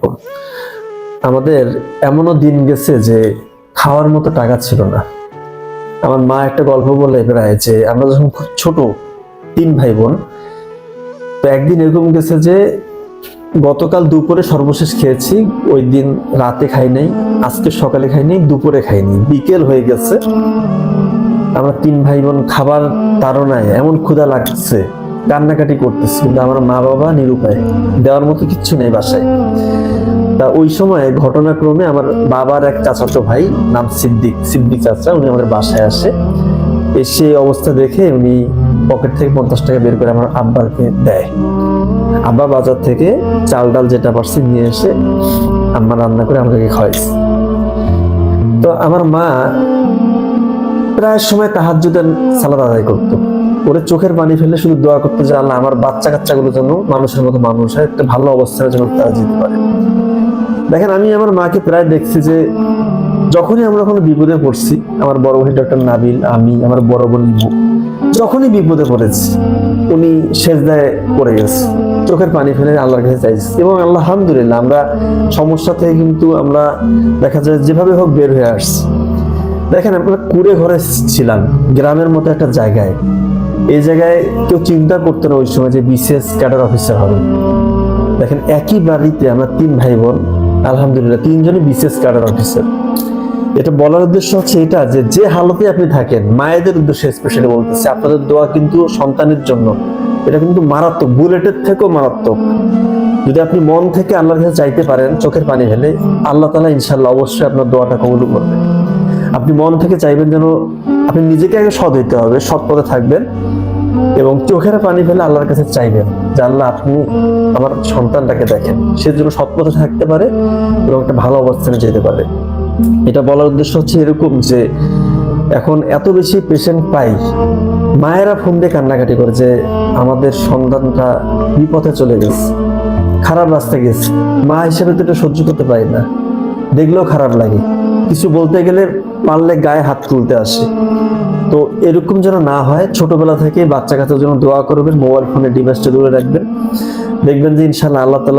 রকম আমাদের এমনও দিন গেছে যে খাওয়ার মতো টাকা ছিল না। আমার মা একটা গল্প বলে প্রায় যে আমরা যখন খুব ছোট, তিন ভাই বোন তো একদিন এরকম গেছে যে গতকাল দুপুরে সর্বশেষ খেয়েছি, ওই দিন রাতে খাই নাই, আজকে সকালে খাই নাই, দুপুরে খাইনি বিকেল হয়ে গেছে। আমরা তিন ভাই বোন খাবার তাড়নায় এমন ক্ষুধা লাগছে কান্নাকাটি করতেছি, কিন্তু আমার মা বাবা নিরুপায়। দেওয়ার মতো কিচ্ছু নেই বাসায়। তা ওই সময় ঘটনাক্রমে আমার বাবার এক চাচাতো ভাই নাম সিদ্দিক সিদ্দিক চাচা, উনি আমাদের বাসায় আসে। এসে অবস্থা দেখে উনি পকেট থেকে পঞ্চাশ টাকা বের করে আমার আব্বাকে দেয়। আব্বা বাজার থেকে চাল ডাল যেটা পারছি নিয়ে এসে আম্মা রান্না করে আমাদেরকে খাওয়াইছে। তো আমার মা প্রায় সময় তাহাজ্জুদের সালাদ আদায় করতো। ওরে চোখের পানি ফেলে শুধু দোয়া করতে যে আল্লাহ আমার বাচ্চা কাচ্চাগুলো যেন মানুষের মতো মানুষ হয় একটা ভালো অবস্থানে যেন তারা যেতে পারে। দেখেন, আমি আমার মাকে প্রায় দেখছি যে যখনই আমরা কোনো বিপদে পড়ছি, আমার বড় ভাই ডক্টর নাবিল, আমি, আমার বড় বোন যখনই বিপদে পড়েছি, উনি শেষদায় পড়ে গেছে, চোখের পানি ফেলে আল্লাহর কাছে চাইছি। এবং আল্লাহ আলহামদুলিল্লাহ, আমরা সমস্যা থেকে কিন্তু আমরা দেখা যায় যেভাবে হোক বের হয়ে আসছি। দেখেন, আমরা কুড়ে ঘরে ছিলাম, গ্রামের মতো একটা জায়গায়। এই জায়গায় কেউ চিন্তা করতো না ওই সময় যে বিসিএস ক্যাডার অফিসার হবে। দেখেন, একই বাড়িতে আমরা তিন ভাই বোন আলহামদুলিল্লাহ, তিনজনই বিসিএস ক্যাডার অফিসার। এটা বলার উদ্দেশ্য হচ্ছে এটা, যে যে হালতে আপনি থাকেন, মায়েদের উদ্দেশ্যে স্পেশালি বলতেছে, আপনাদের দোয়া কিন্তু সন্তানের জন্য। এটা কিন্তু মারাত্মক, বুলেটের থেকেও মারাত্মক। যদি আপনি মন থেকে আল্লাহর কাছে চাইতে পারেন, চোখের পানি ফেলে, আল্লাহ তালা ইনশাল্লাহ অবশ্যই আপনার দোয়াটা কবুল করবে আপনি মন থেকে চাইবেন যেন আপনি নিজেকে আগে সৎ হইতে হবে, সৎ পথে থাকবেন এবং চোখের পানি ফেলে আল্লাহর কাছে চাইবেন যে আল্লাহ আপনি আমার সন্তানটাকে দেখেন। সে যেন সৎ পথে থাকতে পারে এবং একটা ভালো অবস্থানে যেতে পারে। এটা বলার উদ্দেশ্য হচ্ছে এরকম যে এখন এত বেশি পেশেন্ট পাই, মায়েরা ফোন দিয়ে কান্নাকাটি করে যে আমাদের সন্তানটা বিপথে চলে গেছে, খারাপ রাস্তায় গেছে। মা হিসেবে তো এটা সহ্য করতে পারি না। দেখলেও খারাপ লাগে। কিছু বলতে গেলে পারলে গায়ে হাত তুলতে আসে। তো এরকম যেন না হয়, ছোটবেলা থেকে বাচ্চা কাচ্চার জন্য দোয়া করবেন, মোবাইল ফোনে ডিভাইসটা দূরে রাখবেন। দেখবেন যে ইনশাল্লাহ আল্লাহ তাআলা